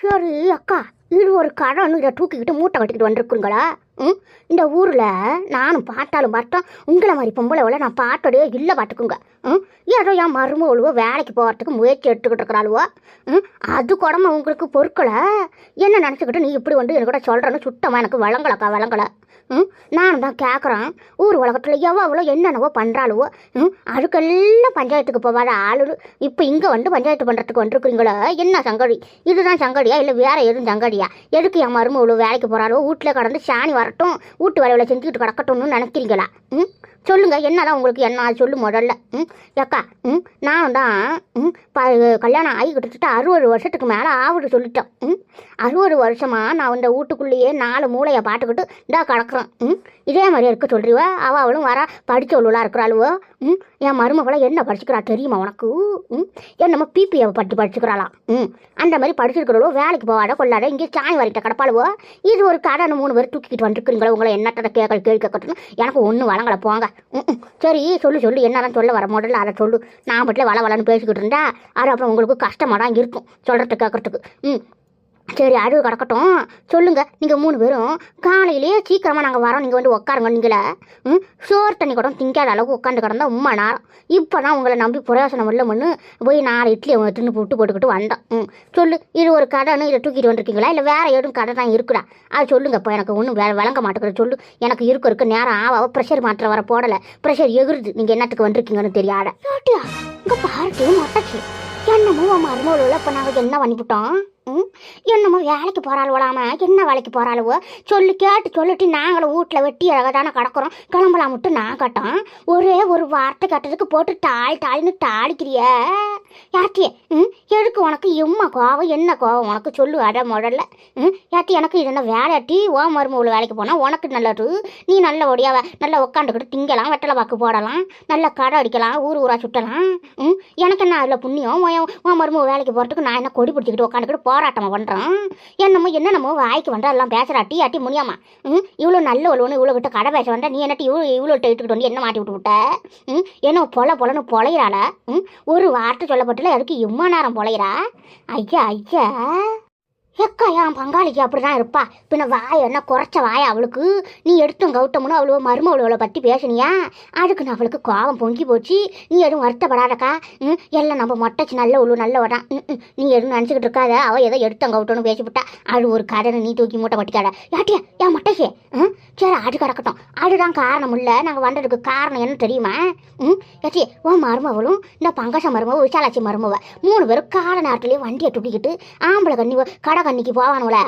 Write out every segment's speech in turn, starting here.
சரி அக்கா இது ஒரு கடன் இதை தூக்கிக்கிட்டு மூட்டை கட்டிக்கிட்டு வந்திருக்குங்களா? ம்? இந்த ஊரில் நானும் பார்த்தாலும் பார்த்தோம் உங்களை மாதிரி பொம்பளை நான் பார்த்ததே இல்லை பார்த்துக்குங்க. ம்? ஏதோ என் மருமகளுவோ வேலைக்கு போகிறதுக்கு முயற்சி எடுத்துக்கிட்டு இருக்கிறாளுவோ? ம்? அது கூடமா உங்களுக்கு பொருட்களை என்ன நினச்சிக்கிட்டு நீ இப்படி வந்து என்கிட்ட சொல்கிறேன்னு சுத்தமாக எனக்கு வழங்கலக்கா வழங்கலை ம்? நானும் தான் கேட்குறேன் ஊர் உலகத்தில் எவ்வளோ என்னென்னவோ பண்ணுறாளுவோ ம்? அதுக்கெல்லாம் பஞ்சாயத்துக்கு போகாத ஆளு இப்போ இங்கே வந்து பஞ்சாயத்து பண்ணுறதுக்கு வந்துருக்குறீங்களோ? என்ன சங்கடி இதுதான் சங்கடியா இல்லை வேறு எதுவும் சங்கடியா எதுக்கு என் மரும இவ்வளோ வேலைக்கு போகிறாளோ வீட்டில் கடந்து சாணி வரட்டும். வீட்டு வேலையில் செஞ்சுக்கிட்டு கிடக்கட்டும்னு நினைக்கிறீங்களா? ம்? சொல்லுங்க என்னதான் உங்களுக்கு என்ன சொல்லு முதல்ல. ம் ஏக்கா ம் நான் தான் ம் ப கல்யாணம் ஆகி கிட்டத்தட்ட அறுபது வருஷத்துக்கு மேலே ஆகுது சொல்லிட்டேன். ம் அறுபது வருஷமாக நான் இந்த வீட்டுக்குள்ளேயே நாலு மூளையை பார்த்துக்கிட்டு இதாக கிடக்குறேன். ம் இதே மாதிரி இருக்க சொல்றிவ அவ அவளும் வர படித்தவளாக இருக்கிறாளுவோ. ம் என் மருமகளை என்ன படிச்சுக்கிறா தெரியுமா உனக்கு? ம் என்னமோ பிபிஏ பற்றி படிச்சுக்கிறாளாம் ம் அந்த மாதிரி படிச்சிருக்கிறவளோ வேலைக்கு போவாட கொள்ளாத இங்கே சாய் வரைக்கிட்ட கிடப்பாளுவோ. இது ஒரு கடன் மூணு பேர் தூக்கிக்கிட்டு வந்துருக்குறீங்களோ உங்களை என்னத்தை கேட்க கேள்வி கேட்கட்டும் எனக்கு ஒன்றும் வளங்களை போங்க. ம், சரி சொல்லு சொல்லு. என்னதான் சொல்ல வர? முடியல அதை சொல்லு. நான் மட்டும் வள வளன்னு பேசிக்கிட்டு இருந்தா அது அப்புறம் உங்களுக்கு கஷ்டமாக தான் இருக்கும் சொல்கிறது கேட்குறதுக்கு. ம். சரி அது கிடக்கட்டும். சொல்லுங்கள் நீங்கள் மூணு பேரும் காலையிலேயே சீக்கிரமாக நாங்கள் வரோம். நீங்கள் வந்து உட்காருங்க நீங்களே. ம்? சோறு தண்ணி கூட திங்காத அளவுக்கு உட்காந்து கிடந்தா உம்மா நேரம் இப்போ தான் உங்களை நம்பி பிரயோசனம் இல்லைமன்னு போய் நாலு இட்லி அவங்க தின்னு போட்டு போட்டுக்கிட்டு வந்தோம் ம். சொல்லு இது ஒரு கடைன்னு இதை தூக்கிட்டு வந்திருக்கீங்களா? இல்லை வேறு எதுவும் கடை தான் இருக்குடா அது சொல்லுங்க இப்போ எனக்கு ஒன்றும் வே விளங்க மாட்டேங்கிற சொல்லு எனக்கு இருக்க இருக்க நேரம் ஆவா ப்ரெஷர் மாத்திரை வர போடலை. ப்ரெஷர் எகுருது. நீங்கள் என்னத்துக்கு வந்திருக்கீங்கன்னு தெரியாத. சாட்டியா இங்கே பாருட்டு மொட்டச்சு என்னமோ உன் இப்போ நாங்கள் என்ன பண்ணிவிட்டோம்? என்னமோ வேலைக்கு போகிறாளுவலாம என்ன வேலைக்கு போகிறாளுவோ சொல்லி கேட்டு சொல்லிட்டு நாங்களும் வீட்டில் வெட்டி தானே கிடக்குறோம். கிளம்பலாம் மட்டும் நான் கட்டோம். ஒரே ஒரு வார்த்தை கட்டதுக்கு போட்டு டாய் டாய்னு தாளிக்கிறிய யாத்தியே ம்? எதுக்கு உனக்கு எம்மா கோவம்? என்ன கோவம்? உனக்கு சொல்லு அட முதல்ல. ம்? யாத்தி எனக்கு இது என்ன வேலையாட்டி? ஓ மருமகள் வேலைக்கு போனால் உனக்கு நல்லது. நீ நல்ல ஒடியாவ நல்லா உட்காந்துக்கிட்டு திங்கலாம் வெட்டலை பாக்கு போடலாம் நல்லா கடை அடிக்கலாம் ஊர் ஊரா சுட்டலாம் ம்? எனக்கு என்ன அதில் புண்ணியம்? உன் மருமகள் வேலைக்கு போகிறதுக்கு நான் என்ன கொடி பிடிச்சிக்கிட்டு உட்காந்துக்கிட்டு போராட்டமாக பண்ணுறோம் என்னமோ என்னென்னமோ வாய்க்கு வந்தால் எல்லாம் பேசுகிறா டீ ஆட்டி முடியாமா ம் இவ்வளோ நல்ல ஒழுவனு இவ்வளோ விட்டு கடை பேச வந்தா நீ என்னட்டு இவ்வளோ இவ்வளோ இட்டுக்கிட்டு வந்து என்ன மாட்டி விட்டு விட்ட? ம் என்ன பொல பொலன்னு பொழையிறாளா ம் ஒரு வார்த்தை சொல்லப்பட்டுல அதுக்கு இம்மா நேரம் பொழையிறா ஐயா ஐயா. அக்கா என் பங்காளிக்கு அப்படிதான் இருப்பா. பின்ன வாய் என்ன குறைச்ச வாய் அவளுக்கு? நீ எடுத்தும் கௌட்டமுன்னு அவ்வளோ மருமவளை பற்றி பேசுனியா? அதுக்கு நான் அவளுக்கு கோபம் பொங்கி போச்சு. நீ எதுவும் வருத்தப்படாதக்கா. ம் எல்லாம் நம்ம மொட்டைச்சி நல்ல உள்ள நல்ல வரான் ம் நீ எதுவும் நினச்சிக்கிட்டு இருக்காத. அவள் ஏதோ எடுத்தம் கௌட்டம்னு பேசிவிட்டா. அது ஒரு கடனை நீ தூக்கி மூட்டை பட்டிக்காத. யாட்டியா என் மொட்டைச்சு ம் சரி அது கிடக்கட்டும். அதுதான் காரணம் இல்லை நாங்கள் வந்ததுக்கு காரணம் என்ன தெரியுமா? ம் ஏச்சி உன் மருமவளும் இந்த பங்கச மருமவ விசாலாட்சி மருமவ மூணு பேரும் கால நேரத்துலேயே வண்டியை துட்டிக்கிட்டு ஆம்பளை கண்ணி கடை கண்ணிக்கு போவானுல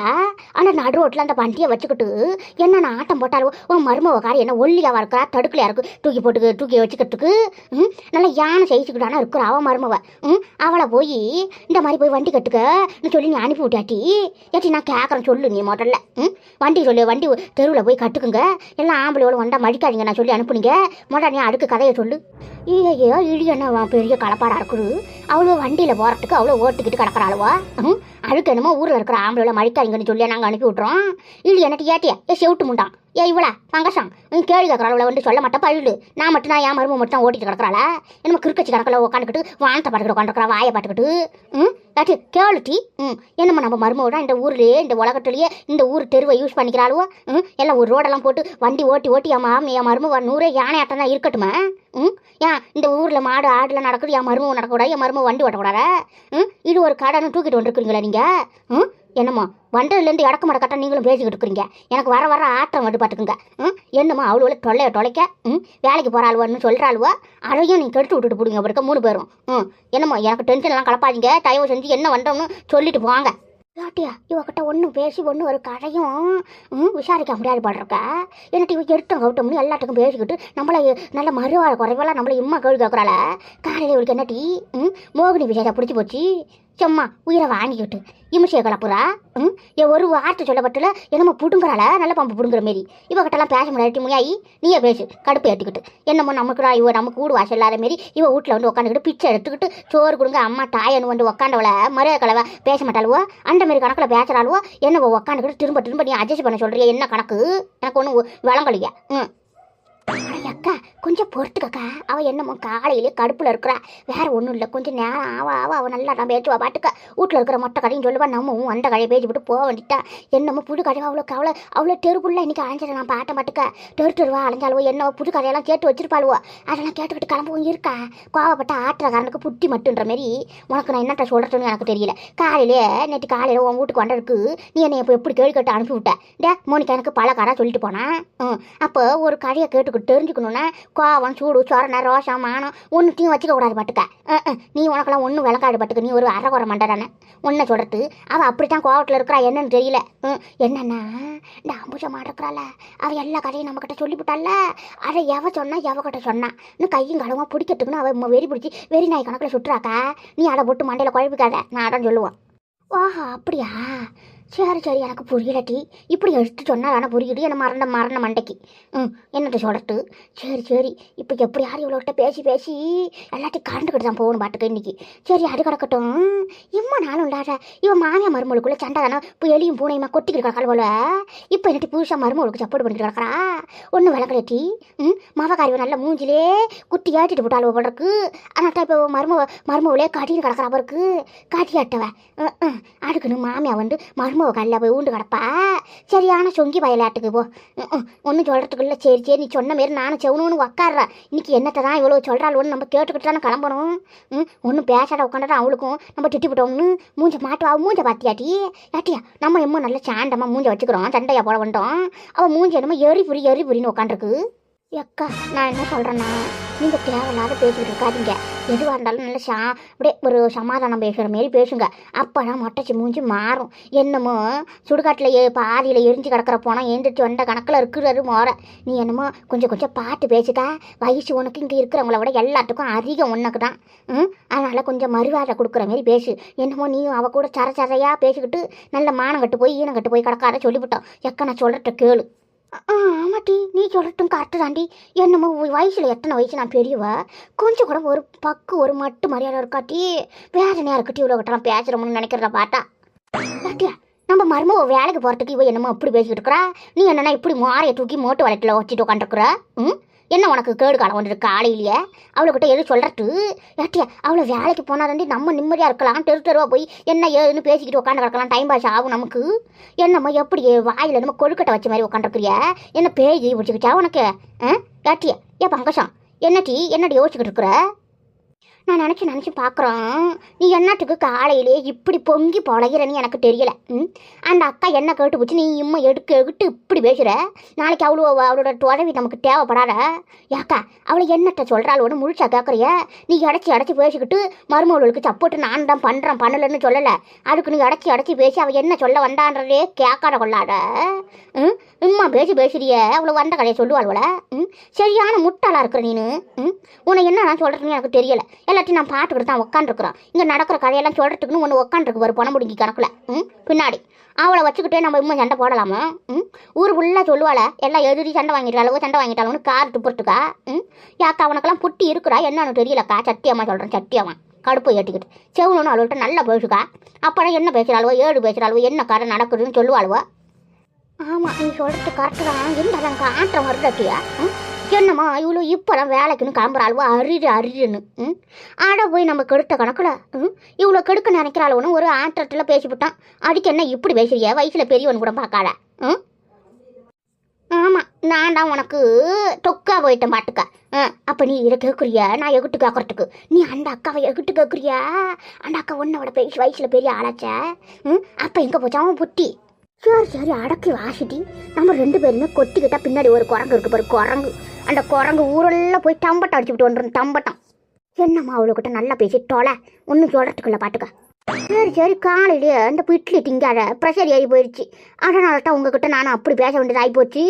ஆனால் நடு ரோட்டில் அந்த வண்டியை வச்சுக்கிட்டு என்னென்ன ஆட்டம் போட்டாலும் உன் மருமவக்காரி என்ன ஒல்லியாவா இருக்கா தடுக்கலையா இருக்கு தூக்கி போட்டுக்கு தூக்கி வச்சுக்கிறதுக்கு? ம்? நல்லா யானை செய்துக்கிட்டானா இருக்கிற அவன் மருமவ. ம்? அவளை போய் இந்த மாதிரி போய் வண்டி கட்டுக்க சொல்லி நீ அனுப்பி விட்டாட்டி. ஏட்டி நான் கேட்குறேன் சொல்லு நீ முதல்ல. ம்? வண்டி சொல்லு வண்டி தெருவில் போய் கட்டுக்குங்க. எல்லாம் ஆம்பளையோட வந்தா மடிக்காதீங்க நான் சொல்லி அனுப்புனீங்க. முதல்ல நீ அடுக்கு கதையை சொல்லு. ஐயோ இடியண்ணா என்ன பெரிய கலப்பாடாக இருக்குது? அவ்வளோ வண்டியில் போகிறதுக்கு அவ்வளோ ஓட்டிக்கிட்டு கிடக்குறாளுவா. ம்? அதுக்கு என்னமோ ஊரில் இருக்கிற ஆம்பளை மடிக்காதீங்கன்னு சொல்லி நாங்கள் அனுப்பி விட்றோம் இல்லை எனக்கு ஏட்டியா ஏ செவிட்டு முண்டான் ஏ இவ்வளா பங்கசம் நீ கேள்வி கேட்குறாள் வந்து சொல்ல மாட்டேன் பழுடு நான் மட்டும் நான் என் மரும மட்டும் தான் ஓட்டிட்டு கிடக்குறாள? என்னமோ கிறுக்கச்சி கணக்கில் உட்காந்துக்கிட்டு வானத்தை பாட்டுக்கிட்டு உட்காந்துருக்கா வாயை பாட்டுக்கிட்டு ம்? ஏட்டி கேளுட்டி ம். என்னம்மா நம்ம மருமக இந்த ஊர்லேயே இந்த உலகத்துலேயே இந்த ஊர் தெருவை யூஸ் பண்ணிக்கிறாளுவோ? ம்? எல்லாம் ஒரு ரோடெல்லாம் போட்டு வண்டி ஓட்டி ஓட்டி என் மாமி என் மருமக நூறே யானை ஆட்டம் தான் இருக்கட்டுமா? ம்? ஏன் இந்த ஊரில் மாடு ஆடுல நடக்குது என் மருமக நடக்கக்கூடாது என் மருமக வண்டி ஓட்டக்கூடாதா? ம்? இது ஒரு கடைன்னு தூக்கிட்டு வந்துருக்குறீங்களா நீங்கள் ம்? என்னம்மா வண்டதுலேருந்து இடக்க மட கட்ட நீங்களும் பேசிக்கிட்டு இருக்கிறீங்க. எனக்கு வர வர ஆட்டம் வந்து பார்த்துக்குங்க. ம்? என்னம்மா அவ்வளோ தொல்லைய தொலைக்க? ம்? வேலைக்கு போகிறாளுவன்னு சொல்கிறாளுவோ அதையும் நீங்கள் கெடுத்து விட்டுட்டு பிடிங்க அப்படி இருக்க மூணு பேரும். ம்? என்னம்மா எனக்கு டென்ஷன்லாம் கலப்பாதீங்க. தயவு செஞ்சு என்ன வந்தோம்னு சொல்லிட்டு போங்க. யாட்டியா இவகிட்ட ஒன்றும் பேசி ஒன்றும் ஒரு கடையும் ம்? விசாரிக்க முடியாது பாடுறக்க என்னட்டு இவ எடுத்தோம் கவுட்டோம்னு எல்லாத்துக்கும் பேசிக்கிட்டு நம்மளை நல்ல மறுவாழ் குறைவெல்லாம் நம்மளை இம்மா கேள்வி கேட்குறாள. காலையில் இவளுக்கு என்னட்டி ம்? மோகினி விஜயா பிடிச்சி போச்சு. சும்மா உயிரை வாங்கிக்கிட்டு. இமிஷிய கலப்புறா ம்? என் ஒரு வார்த்தை சொல்லப்பட்டுல என்னமோ புடுங்குறாள? நல்ல பம்பு புடுங்குற மாரி. இவகிட்டலாம் பேச முடியாது. முயாயி நீயே பேசு. கடுப்பு ஏற்றிக்கிட்டு என்னமோ நமக்குடா இவ நமக்கு கூடு வாசல் இல்லாத மாரி. இவ வீட்டில் வந்து உட்காந்துக்கிட்டு பிச்சை எடுத்துக்கிட்டு சோறு கொடுங்க அம்மா தாயன்னு வந்து உட்காண்டவள மரிய கலவை பேச மாட்டாளுவோ? அந்த மாரி கணக்கில் பேசுகிறாளுவோ என்னவோ உட்காந்துக்கிட்டு திரும்ப திரும்ப நீ அட்ஜஸ்ட் பண்ண சொல்கிறிய என்ன கணக்கு? எனக்கு ஒன்றும் விளங்கலையா. ம். அக்கா கொஞ்சம் பொறுத்துக்கக்கா. அவ என்னமோ காலையிலே கடுப்புல இருக்கிறா. வேற ஒன்றும் இல்லை கொஞ்சம் நேரம் ஆவ ஆவ அவ நல்லா நான் பேச்சுவா பாட்டுக்க. வீட்டில் இருக்கிற மொட்டை கடையும் சொல்லுவா நம்ம அந்த கடையை பேச்சு விட்டு போக வேண்டிட்டா என்னமோ புது கடையை அவ்வளோ கவலை அவ்வளோ தெருப்புள்ள இன்றைக்கி அலைஞ்சிட நான் பாட்டை பாட்டுக்க. தெரு தெருவா அலைஞ்சாலுவோ என்ன புது கடையெல்லாம் கேட்டு வச்சிருப்பாளுவோ. அதெல்லாம் கேட்டுக்கிட்டு கிளம்பவும் இருக்கா. கோவப்பட்ட ஆட்டுறக்காரனுக்கு புட்டி மட்டுன்ற மாரி உனக்கு நான் என்னட்ட சொல்கிறதுன்னு எனக்கு தெரியல. காலையிலே நேற்று காலையில் உன் வீட்டுக்கு வந்ததுக்கு நீ என்னை இப்போ எப்படி கேள்வி கேட்டு அனுப்பி விட்ட டே மோனிக்கா எனக்கு பழக்காரா சொல்லிட்டு போனேன் ம். அப்போ ஒரு கடையை கேட்டு ஒருத்தருக்கு தெரிஞ்சுக்கணுன்னா கோவம் சூடு சொரணை ரோஷம் மானம் ஒன்றுத்தையும் வச்சுக்க கூடாது பாட்டுக்க நீ உனக்கெல்லாம் ஒன்றும் விளக்காடு பாட்டுக்கு நீ ஒரு அரைக்குறை மண்டரான ஒன்றை சொல்கிறது அவள் அப்படித்தான் கோவத்தில் இருக்கிறா என்னன்னு தெரியல. ம், என்னன்னா இந்த அம்புஜமா இருக்கிறாள். அவள் எல்லா கதையும் நம்மக்கிட்ட சொல்லிவிட்டால அதை எவ சொன்னா எவகிட்ட சொன்னா. இன்னும் கையும் கடவுமா பிடிக்கிறதுக்குன்னு அவள் வெறி பிடிச்சி வெறி நாய் கணக்கில் சுட்டுறாக்கா. நீ அதை போட்டு மண்டையில் குழப்பிக்காத. நான் அதான் சொல்லுவான். ஓஹோ அப்படியா? சரி சரி எனக்கு புரியலட்டி இப்படி எடுத்து சொன்னால் ஆனால் புரியுது. என்ன மறந்த மரண மண்டைக்கு? ம் என்னட்டு சொல்கிறது சரி சரி. இப்போ எப்படி யார் இவ்வளோகிட்ட பேசி பேசி எல்லாத்தையும் கரண்டுக்கிட்டு தான் போகணும் பாட்டுக்கு இன்னைக்கு? சரி அது கிடக்கட்டும். இம்மா நாளும் இல்லாத இவன் மாமியா மருமகளுக்குள்ள சண்டை தானே இப்போ எலியும் பூனையுமா கொட்டிக்கிட்டு கிடக்காள் போல? இப்போ என்னட்டு புதுசாக மருமகளுக்கு சப்போர்ட் பண்ணிட்டு கிடக்குறா? ஒன்றும் விளக்கலட்டி ம் மவகாரி நல்ல மூஞ்சிலே குத்தி ஏட்டிட்டு போட்டாள் போடுறக்கு ஆனால் இப்போ மரும மருமகளே காட்டின்னு கிடக்குறா அவருக்கு காட்டி ஆட்டவ. அடுக்குன்னு மாமியா வந்து மருமவ கல்ல போய் ஊண்டு கிடப்பா? சரியான சொங்கி வயலாட்டுக்கு போ. ஒன்றும் சொல்கிறதுக்குள்ள இல்லை சரி சரி நீ சொன்ன மாரி நானும் செவணுன்னு உக்காடுறேன் இன்னைக்கு என்னத்தை தான் இவ்வளோ சொல்கிறாள் ஒன்று நம்ம கேட்டுக்கிட்டு தானே கிளம்பணும்? ம் ஒன்றும் பேசாத உட்காந்துட்டா அவளுக்கும் நம்ம திட்டிவிட்டோம்னு மூஞ்ச மாட்டுவா? மூஞ்ச பாத்தியாட்டி ஏட்டியா நம்ம எம்மோ நல்ல சாண்டமாக மூஞ்ச வச்சுக்கிறோம் சண்டையாக போட வந்துட்டோம் அவள் மூஞ்ச என்னமோ எரி புரி எரி புரின்னு உட்காந்துருக்கு எக்கா நான் என்ன சொல்கிறேன்னா நீங்கள் தேவையில்லாத பேசிக்கிட்டு இருக்காதீங்க. எதுவாக இருந்தாலும் நல்ல சா அப்படியே ஒரு சமாதானம் பேசுகிற மாரி பேசுங்க. அப்போ தான் மொட்டைச்சி மூஞ்சி மாறும். என்னமோ சுடுகாட்டில் பாதியில் எரிஞ்சு கிடக்கிற போனால் எழுந்திரிச்சு வந்த கணக்கில் இருக்கிறது மோர. நீ என்னமோ கொஞ்சம் கொஞ்சம் பார்த்து பேசிட்டா வயசு உனக்கு இங்கே இருக்கிறவங்கள விட எல்லாத்துக்கும் அதிகம் உனக்கு தான் ம்? அதனால் கொஞ்சம் மறுவாதை கொடுக்குற மாரி பேசு. என்னமோ நீயும் அவள் கூட சர சரையாக பேசிக்கிட்டு நல்ல மானம் கட்டு போய் ஈனம் கட்டு போய் கிடக்காத சொல்லிவிட்டோம். எக்க நான் சொல்கிறத கேளு. ஆமாட்டி நீ சொல்லட்டும் கரெக்டு தாண்டி. என்னமோ வயசில் எத்தனை வயசு நான் பெரியவ? கொஞ்சம் கூட ஒரு பக்கு ஒரு மட்டு மரியாதை இருக்காட்டி வேதனையாக இருக்கட்டி இவ்வளோ கிட்டலாம் பேசுகிறோம்னு நினைக்கிறத பார்த்தா. பாட்டியா நம்ம மருமக வேலைக்கு போகிறதுக்கு இவ என்னமோ அப்படி பேசிக்கிட்டு இருக்கிறா? நீ என்னன்னா இப்படி மாறையை தூக்கி மோட்டு வளட்டில் வச்சுட்டு உட்காந்துருக்குற ம்? என்ன உனக்கு கேடு காலம் வந்துருக்கு காலையிலேயே அவளுக்கிட்ட எது சொல்கிறது ஏட்டியா அவளை வேலைக்கு போனாதாண்டி நம்ம நிம்மதியாக இருக்கலாம். தெரு தெருவாக போய் என்ன ஏதுன்னு பேசிக்கிட்டு உட்காந்து கிடக்கலாம். டைம் பாஸ் ஆகும் நமக்கு. என்னம்மா எப்படி வாயில் நம்ம கொழுக்கட்டை வச்ச மாதிரி உட்காந்துருக்குறியா என்ன பேய் பிடிச்சிக்கிச்சா உனக்கு? ஆ? ஏட்டியா ஏ பங்கசம் என்னட்டி என்னடி யோசிச்சுக்கிட்டு இருக்கிற? நான் நினச்சி நினச்சி பார்க்குறோம் நீ என்னத்துக்கு காலையிலே இப்படி பொங்கி பொழைகிறன்னு எனக்கு தெரியலை. ம்? அந்த அக்கா என்ன கேட்டு போச்சு? நீ இம்மா எடுக்க எடுத்து இப்படி பேசுகிற நாளைக்கு அவ்வளோ அவளோட உதவி நமக்கு தேவைப்படாத. ஏக்கா அவளை என்னட்ட சொல்கிறாளோன்னு முழுச்சா கேட்குறிய நீ அடைச்சி அடைச்சி பேசிக்கிட்டு மருமகளுக்கு சப்போர்ட் நான் தான் பண்ணுறேன் பண்ணலைன்னு சொல்லலை. அதுக்கு நீ அடைச்சி அடைச்சி பேசி அவள் என்ன சொல்ல வந்தான்றதே கேட்காத கொள்ளாத. ம்? இம்மா பேசி பேசுறிய அவ்வளோ வந்த கதையை சொல்லுவாள்வல ம்? சரியான முட்டாளாக இருக்கிற நீனு. ம்? உன்னை என்ன நான் சொல்கிறேன்னு எனக்கு தெரியலை. எல்லாத்தையும் நான் பாட்டுக்கிட்டு தான் உட்காந்துருக்குறோம் இங்கே நடக்கிற கதையெல்லாம் சொல்கிறதுக்குன்னு ஒன்று உட்காந்துருக்கு ஒரு பணம் முடிங்கி கணக்கில். ம்? பின்னாடி. அவளை வச்சுக்கிட்டே நம்ம இம்மா சண்டை போடலாமா? ம்? ஊர் ஃபுல்லாக சொல்லுவாள எல்லாம் எதிரி சண்டை வாங்கிட்டாலோ சண்டை வாங்கிட்டாலும் கார் துப்புறதுக்கா? ம்? யாக்கா அவனுக்கெல்லாம் புட்டி இருக்கிறா என்னன்னு தெரியலக்கா? சத்தியமாக சொல்கிறேன் சத்தியமாக கடுப்பு ஏட்டிக்கிட்டு செவனு அவள்கிட்ட நல்லா பேசுக்கா. அப்புறம் என்ன பேசுகிறாளுவோ ஏடு பேசுகிறாளுவோ என்ன கதை நடக்குதுன்னு சொல்லுவாளுவோ? ஆமாம் நீ சொல்கிறது கரெக்டு தான். இருந்தாலும் காட்டுற வருடத்தியா ம்? என்னம்மா இவ்வளோ இப்போதான் வேலைக்குன்னு கிளம்புறாளுவோ அரிடு அரிடுன்னு ம்? ஆட போய் நம்ம கெடுத்த கணக்கில் ம்? இவ்வளோ கெடுக்க நினைக்கிறாளுவனு ஒரு ஆட்டத்தில் பேசிவிட்டான் அதுக்கு என்ன இப்படி பேசுறிய? வயசில் பெரியவன் கூட பார்க்காத ம்? ஆமாம் நான் தான் உனக்கு தொக்கா போயிட்டேன் பாட்டுக்க ஆ? அப்போ நீ இதை கேட்குறியா நான் எகிட்டு கேட்குறதுக்கு நீ அந்த அக்காவை எகிட்டு கேட்குறியா அந்த அக்கா உன்னோட பேசி வயசில் பெரிய ஆளாச்ச ம்? அப்போ எங்கே போச்சாவும் புட்டி? சரி சரி அடக்கி வாசிட்டி நம்ம ரெண்டு பேருமே கொட்டிக்கிட்டா பின்னாடி ஒரு குரங்கு இருக்கு பாரு குரங்கு. அந்த குரங்கு ஊரெல்லாம் போய் டம்பட்டம் அடிச்சுட்டு வந்துடும் தம்பட்டம் என்னம்மா அவளுக்கிட்ட நல்லா பேசி தொலை ஒன்றும் சொல்கிறதுக்குள்ள பாட்டுக்க சரி சரி காலையிலேயே அந்த இட்லி திங்காத ப்ரெஷர் ஏறி போயிடுச்சு அதனால தான் உங்ககிட்ட நானும் அப்படி பேச வேண்டியதாகி ஆகிப்போச்சு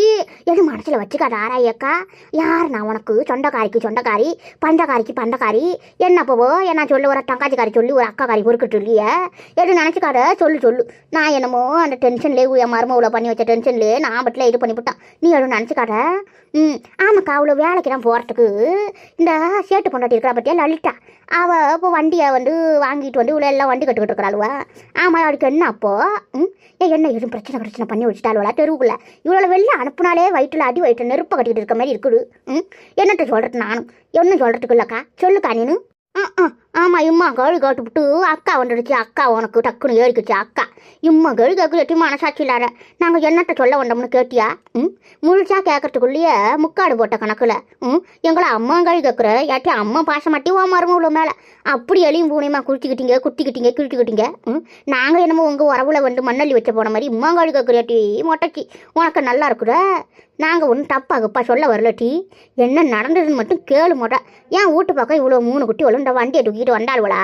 எது மனசில் வச்சுக்காத ஆராயக்கா? யார் நான் உனக்கு? சொந்தக்காரிக்கு சொந்தக்காரி பந்தக்காரிக்கு பந்தக்காரி. என்ன போவோ என்ன சொல்லு? ஒரு தங்காச்சிக்காரி சொல்லி ஒரு அக்காக்காரி பொறுக்கிட்டு இல்லையே? எது நினச்சிக்காத? சொல்லு சொல்லு. நான் என்னமோ அந்த டென்ஷன்லேயே என் மருமவில் பண்ணி வச்ச டென்ஷன்லேயே நான் பட்டில் இது பண்ணிவிட்டான் நீ எதுவும் நினச்சிக்காத? ம் ஆமாக்கா அவ்வளோ வேலைக்கு தான் போகிறதுக்கு இந்த சேட்டு பொண்டாட்டி இருக்கிறா பற்றியா லலிதா. அவள் இப்போ வண்டியை வந்து வாங்கிட்டு வந்து இவ்வளோ எல்லாம் வண்டி வண்டி கட்டுக்கிட்டு இருக்கிறாளுவா ஆமாம் அவளுக்கு என்ன அப்போ? ம்? ஏன் என்ன எதுவும் பிரச்சனை பிரச்சனை பண்ணி வச்சுட்டாளுவா தெருவுக்குள்ள. இவ்வளோ வெளில அனுப்புனாலே வயிற்றுல அடி வயிற்று நெருப்பை கட்டிக்கிட்டு இருக்க மாதிரி இருக்குது. ம்? என்னட்ட சொல்கிறது நானும்? என்ன சொல்கிறதுக்கு இல்லைக்கா. சொல்லுக்கா நீனு. ஆ ஆ ஆமாம் இம்மா கழு காட்டுவிட்டு அக்கா வந்துடுச்சு. அக்கா உனக்கு டக்குன்னு ஏறிக்குச்சு. அக்கா. இம்மா கழு கேட்கு எட்டி மனசாட்சி இல்லாத. நாங்கள் என்னட்ட சொல்ல வந்தோம்னு கேட்டியா? ம்? முழுசா கேட்கறதுக்குள்ளேயே முக்காடு போட்ட கணக்கில். ம்? எங்களை அம்மா கழு கேட்குற. ஏட்டி அம்மா பாசம் மாட்டி ஓ இவ்வளோ மேலே. அப்படி எளியும் பூனையுமா குளிச்சுக்கிட்டீங்க குத்திக்கிட்டீங்க கிழிச்சுக்கிட்டீங்க? ம்? நாங்கள் என்னமோ உங்கள் உறவுல வந்து மண்ணள்ளி வச்ச போன மாதிரி இம்மா கழு கேட்குறியாட்டி மொட்டைச்சி உனக்கு நல்லா இருக்குற? நாங்கள் ஒன்றும் தப்பாகப்பா சொல்ல வரலட்டி என்ன நடந்ததுன்னு மட்டும் கேளு மொட்டை. ஏன் வீட்டு பக்கம் இவ்வளோ மூணு குட்டி வரும் வண்டியை தூக்கி தூக்கிட்டு வந்தாளுவலா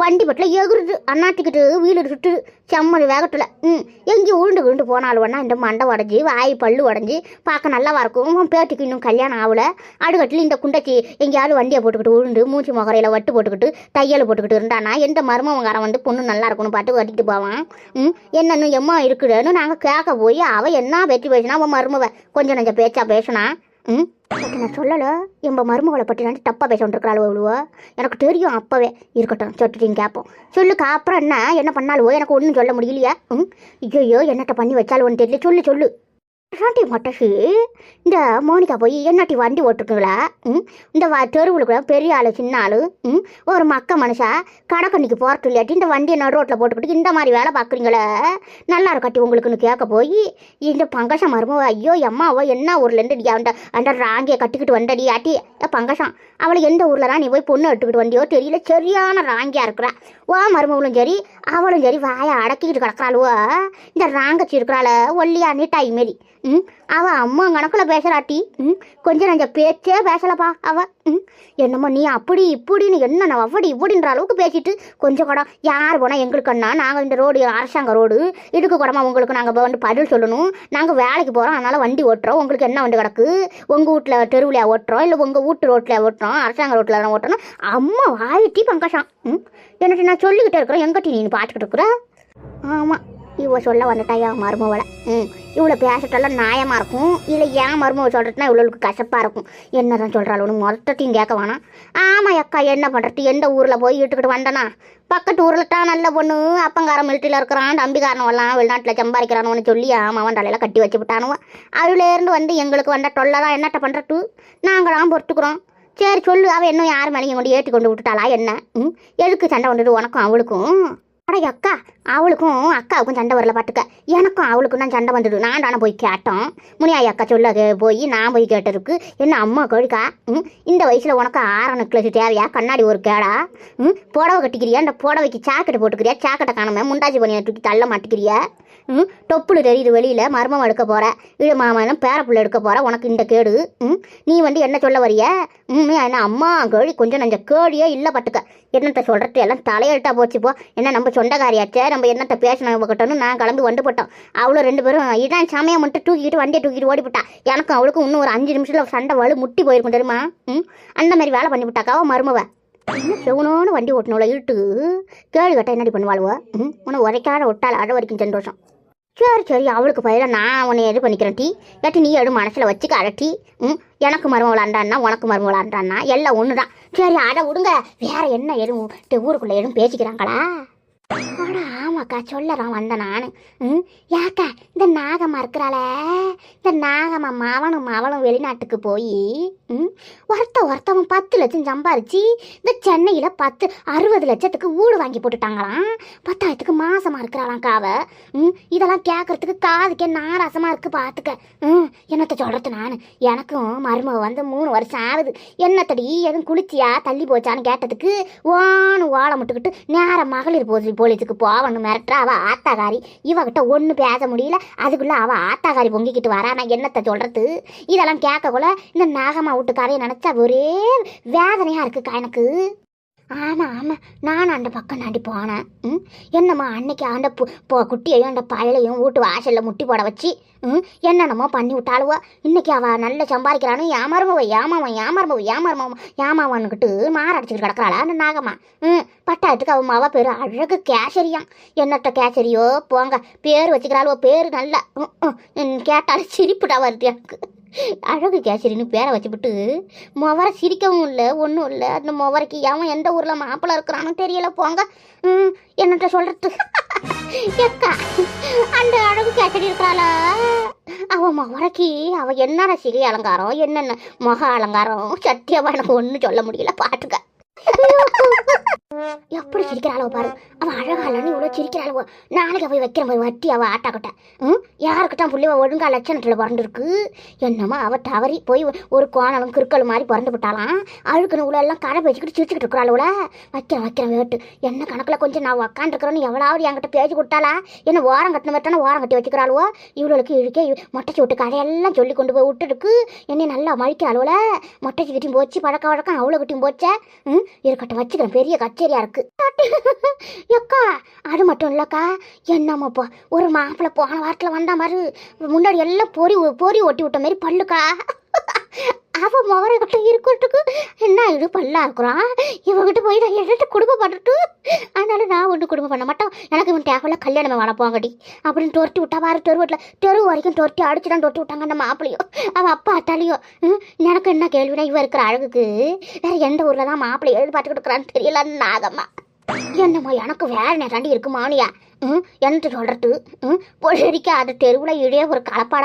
வண்டி பட்டில் எகுருது. அண்ணாத்திக்கிட்டு வீடு சுட்டு செம்மது வேகத்தில் ம் எங்கேயும் உருண்டு விழுண்டு போனாலுவன்னா இந்த மண்டை உடஞ்சி வாய் பல்லு உடஞ்சி பார்க்க நல்லாவா இருக்கும். பேட்டிக்கு இன்னும் கல்யாணம் ஆகல அடுக்கட்டில் இந்த குண்டச்சி எங்கேயாவது வண்டியை போட்டுக்கிட்டு உருண்டு மூச்சு முகரையில் வட்டு போட்டுக்கிட்டு தையல் போட்டுக்கிட்டு இருந்தானா? எந்த மருமவங்காரன் வந்து பொண்ணு நல்லா இருக்கும்னு பாட்டு கட்டிட்டு போவான்? ம் என்னன்னு எம்மா இருக்குதுன்னு நாங்கள் கேட்க போய் அவள் என்ன பேச்சு பேசினா அவன் மருமவ கொஞ்சம் நஞ்சம் பேச்சா பேசினா? ம்? பட் நான் சொல்லலை. எம்ப மருமகளை பற்றி நான் தப்பாக பேச வந்துருக்கிறாள் அவ்வளோ எனக்கு தெரியும் அப்போவே. இருக்கட்டும் சொல்லிட்டு கேட்போம் சொல்லுக்கா அப்புறம் என்ன? என்ன பண்ணாலுவோ எனக்கு ஒன்றும் சொல்ல முடியலையா. ம்? ஐயோ என்னட்ட பண்ணி வச்சாலும் ஒன்று தெரியல. சொல்லு சொல்லு. சாண்டி மொட்டசி இந்த மோனிகா போய் என்னாட்டி வண்டி ஓட்டுருக்குங்களா? ம்? இந்த வ தெருவில் கூட பெரிய ஆள் சின்ன ஆள் ம்? ஒரு மக்க மனுஷா கடைக்கண்ணிக்கு போகிறது இல்லாட்டி இந்த வண்டியை நடு ரோட்டில் போட்டுக்கிட்டு இந்த மாதிரி வேலை பார்க்குறீங்களே? நல்லா இருக்காட்டி உங்களுக்குன்னு கேட்க போய் இந்த பங்கசம் மருமோ ஐயோ அம்மாவோ என்ன ஊர்லேருந்து நீ அந்த அந்த ராங்கியை கட்டிக்கிட்டு வந்தடி ஆட்டி? பங்கசம் அவளை எந்த ஊரில் தான் நீ போய் பொண்ணு எடுத்துக்கிட்டு வந்தியோ தெரியல சரியான ராங்கியாக இருக்கிறா. ஓ மருமவளும் சரி அவளும் சரி வாயை அடக்கிக்கிட்டு கிடக்குறாளுவோ இந்த ராங்கச்சி இருக்கிறாள் ஒல்லியா நீட்டாய் மாரி. ம்? அவன் அம்மா கணக்கில் பேசுகிறாட்டி ம்? கொஞ்சம் நஞ்ச பேச்சே பேசலப்பா அவன் ம்? என்னமோ நீ அப்படி இப்படின்னு என்ன நான் அப்படி இப்படின்ற அளவுக்கு பேசிட்டு கொஞ்சம் கூட யார் போனால் எங்களுக்குன்னா நாங்கள் இந்த ரோடு அரசாங்க ரோடு. இதுக்கு கூடமா உங்களுக்கு நாங்கள் வந்து பதில் சொல்லணும். நாங்கள் வேலைக்கு போகிறோம் அதனால் வண்டி ஓட்டுறோம். உங்களுக்கு என்ன வண்டி கிடக்கு? உங்கள் வீட்டில் தெருவில் ஓட்டுறோம்? இல்லை உங்கள் வீட்டு ரோட்டில் ஓட்டுறோம்? அரசாங்க ரோட்டில் தான் ஓட்டுறோம் அம்மா வாயிட்டி பங்கஷம் ம்? என்னட்டு நான் சொல்லிக்கிட்டே இருக்கிறேன். எங்கிட்ட நீ பார்த்துக்கிட்டு இருக்கிற? ஆமாம் இவ சொல்ல வந்துட்டா என் மருமவளை. ம். இவ்வளோ பேசட்டெல்லாம் நியாயமாக இருக்கும். இல்லை ஏன் மருமவ சொல்கிறதுனா இவ்வளோக்கு கசப்பாக இருக்கும். என்ன தான் சொல்கிறாள் மொத்தத்தையும் கேட்க வேணாம். ஆமாம் அக்கா என்ன பண்ணுறது எந்த ஊரில் போய் இட்டுக்கிட்டு வந்தனா? பக்கத்து ஊரில் தான் நல்ல பொண்ணு. அப்பங்காரன் மிலிட்டியில் இருக்கிறான் தம்பிக்காரனவெல்லாம் வெளிநாட்டில் சம்பாதிக்கிறானு சொல்லி ஆமாவன் தலையில் கட்டி வச்சு விட்டானுவன் அதுலேருந்து வந்து எங்களுக்கு வந்த தொல்லை தான். என்னட்ட பண்ணுறது நாங்களாம் பொறுத்துக்கிறோம். சரி சொல்லு. அவள் இன்னும் யார் மேலேயும் கொண்டு ஏற்றி கொண்டு விட்டுட்டாளா என்ன? ம். எதுக்கு சண்டை வந்துட்டு உனக்கும் அவளுக்கும்? அட அக்கா அவளுக்கும் அக்காவுக்கும் சண்டை வரல பாட்டுக்க எனக்கும் அவளுக்கும் தான் சண்டை வந்துடும் நான் தானே போய் கேட்டோம். முனியாய் அக்கா சொல்ல போய் நான் போய் கேட்டதுக்கு என்ன அம்மா கொழுக்கா? ம்? இந்த வயசில் உனக்கு ஆற நெக்லஸ் தேவையா? கண்ணாடி ஒரு கேடா? ம்? புடவை கட்டிக்கிறியா? இந்த புடவைக்கு சாக்கெட்டு போட்டுக்கிறியா? சாக்கெட்டை காணாமல் முண்டாஜி பண்ணியை தூக்கி தள்ள மாட்டிக்கிறியா? ம்? டொப்புளு தெரியுது வெளியில். மர்மம் எடுக்க போகிற இழு மாமனும் பேரப்புள்ள எடுக்க போகிற உனக்கு இந்த கேடு. ம்? நீ வந்து என்ன சொல்ல வரிய ம் என்ன அம்மா கேழி கொஞ்சம் நஞ்ச கேடியே இல்லை பட்டுக்க. என்னத்த சொல்கிறது எல்லாம் தலையெழுத்தா போச்சு போ. என்ன நம்ம சொந்தக்காரியாச்சே? நம்ம என்னத்த பேசணும் கிட்டன்னு நான் கிளம்பி வந்து போட்டோம். அவ்வளோ ரெண்டு பேரும் இதான் சமயம் மட்டும் தூக்கிட்டு வண்டியை தூக்கிட்டு ஓடிவிட்டா எனக்கும் அவளுக்கும் இன்னும் ஒரு அஞ்சு நிமிஷத்தில் சண்டை வலு முட்டி போயிருக்கும் தெரியுமா? ம்? அந்த மாதிரி வேலை பண்ணி விட்டாக்காவோ மருமவ. என்ன செவனோன்னு வண்டி ஓட்டணும்ல இருட்டு கேள்வி கட்ட என்னடி பண்ணுவாளுவோ? ம்? உன்னை உரைக்காத விட்டால் அழ வரைக்கும் சந்தோஷம். சரி சரி அவளுக்கு பதிலாக நான் உன்னை இது பண்ணிக்கிறேன் டீ. ஏட்டி நீ எடு மனசில் வச்சுக்க அட டீ. ம் எனக்கு மரும விளாண்டான்னா உனக்கு மரும விளாண்டான்னா எல்லாம் ஒன்று தான் சரி அதை விடுங்க வேற என்ன எதுவும் ஊருக்குள்ளே எதுவும் பேசிக்கிறாங்களா? அட ஆமாக்கா சொல்லறான் வந்த நான். ம்? யாக்கா இந்த நாகம்மா இருக்கிறாளே. இந்த நாகம்மா மாவனும் அவளும் வெளிநாட்டுக்கு போய் ம்? ஒருத்த ஒருத்தவன் பத்து லட்சம் சம்பாரிச்சு இந்த சென்னையில் பத்து அறுபது லட்சத்துக்கு வீடு வாங்கி போட்டுட்டாங்களாம். பத்தாயிரத்துக்கு மாசமாக இருக்கிறாளாம் காவ ம்? இதெல்லாம் கேட்கறதுக்கு காதுக்கே நாராசமாக இருக்கு பார்த்துக்க ம்? என்னத்த சொல்கிறது நான்? எனக்கும் மருமக வந்து மூணு வருஷம் ஆகுது. என்னத்தடி எதுவும் குளிச்சியா தள்ளி போச்சான்னு கேட்டதுக்கு ஓன்னு வாழை முட்டுக்கிட்டு நேரம் மகளிர் போலீஸ் போலீஸுக்கு போவணும் மிரட்டுறா அவள் ஆத்தாகாரி. இவகிட்ட ஒன்று பேச முடியல. அதுக்குள்ளே அவள் ஆத்தாகாரி பொங்கிக்கிட்டு வரா. நான் என்னத்தை சொல்கிறது இதெல்லாம் கேட்கக்குள்ள இந்த நாகம்மா வீட்டுக்காரையை நினச்சா ஒரே வேதனையாக இருக்குக்கா எனக்கு. ஆமாம் ஆமாம் நானும் அந்த பக்கம் நாண்டி போனேன். ம்? என்னம்மா அன்னைக்கு அந்த பு குட்டியையும் அந்த பயலையும் வீட்டு வாசலில் முட்டி போட வச்சு ம்? என்னென்னமோ பண்ணி விட்டாளுவோ. இன்னைக்கு அவள் நல்ல சம்பாதிக்கிறானு ஏமாறுமவ ஏமாவன் ஏமாறுமவ ஏமாறுமவ ஏமாவான்னுக்கிட்டு மாறடிச்சிட்டு கிடக்கிறாளா அந்த நாகம்மா. ம்? பட்டாயத்துக்கு அவன் மாவா பேர் அழகு கேசரியான் என்னட்ட கேசரியோ போங்க. பேர் வச்சுக்கிறாளுவோ பேர் நல்லா ம், ம், கேட்டாலும் சிரிப்புடா வருது எனக்கு. அழகு கேசரின்னு பேரை வச்சுவிட்டு முவரை சிரிக்கவும் இல்லை ஒன்றும் இல்லை. அந்த முவரைக்கு ஏன் எந்த ஊரில் மாப்பிள்ளை இருக்கிறான்னு தெரியல. போங்க. ம், என்னட்ட சொல்கிறது எக்கா அந்த அழகு கேசரி இருக்கிறாளா? அவ முவரைக்கு அவள் என்னென்ன சிகை அலங்காரம் என்னென்ன முக அலங்காரம்? சத்தியமா எனக்கு ஒன்றும் சொல்ல முடியல. பாட்டுக்க எப்படி சிரிக்கிறாளோ பாரு. அவ அழகாலன்னு இவ்வளோ சிரிக்கிறாளோ நாளைக்கு போய் வைக்கிற போய் வட்டி அவள் ஆட்டாக்கட்ட ம்? யாருக்கிட்ட புள்ளிவ? ஒழுங்கா லட்சணத்தில் பிறந்துருக்கு. என்னமோ அவ தவறி போய் ஒரு கோணலும் கிறுக்கல் மாதிரி பிறந்து விட்டாலாம் அழுக்கணும் உள்ள எல்லாம் கடை வச்சுக்கிட்டு சிரிச்சுக்கிட்டு இருக்கிறாளோல வைக்கிறேன் வைக்கிறேன் வேட்டு என்ன கணக்கில் கொஞ்சம் நான் உக்காந்துருக்கிறேன்னு எவ்வளவு என்கிட்ட பேச்சு கொடுத்தாளா? என்ன ஓரம் கட்டின மாதிரி ஓரம் கட்டி வச்சுக்கிறாளுவோ? இவ்வளோக்கு இழுக்கே மொட்டைச்சி விட்டு கடையெல்லாம் சொல்லி கொண்டு போய் விட்டுருக்கு. என்னை நல்லா மழிக்கிறாளுவல மொட்டைச்சி கிட்டையும் போச்சு பழக்க வழக்கம் அவ்வளோ கிட்டையும் போச்சே. ம்? இருக்கட்டும் வச்சுக்கிறேன். பெரிய கச்சேரியா இருக்கு. எக்கா அது மட்டும் இல்லக்கா. என்னம்மாப்பா ஒரு மாப்பிள்ளை போன வாரத்தில் வந்தா மாதிரி முன்னாடி எல்லாம் பொறி பொறி ஒட்டி விட்ட மாதிரி பல்லுக்கா. அவன் முகரை இருக்கிறதுக்கு என்ன இது பல்லா இருக்கிறான் இவங்கிட்ட போய் நான் எடுத்து குடும்பம் பண்ணிட்டு? அதனால நான் ஒன்றும் குடும்பம் பண்ண மாட்டோம் எனக்கு இவன் தேவையில்ல கல்யாணம் வளர்ப்பாங்கடி அப்படின்னு தொரட்டி விட்டா பாரு தெரு வீட்டில் தெரு வரைக்கும் தொரட்டி அடிச்சு தான் தொட்டி விட்டாங்க அந்த மாப்பிள்ளையும் அவன் அப்பா அத்தாலையும் ம், எனக்கு என்ன கேள்வினா இவன் இருக்கிற அழகுக்கு வேற எந்த ஊரில் தான் மாப்பிள்ளை எதிர்பார்த்துக்கிட்டு இருக்கிறான்னு தெரியல நாகம்மா. என்னம்மா எனக்கு வேற நேராண்டி இருக்குமானியா? ம் என்னட்டு சொல்றது? ம் பொழுதுக்கு அது தெருவில் இடையே ஒரு கலப்பாட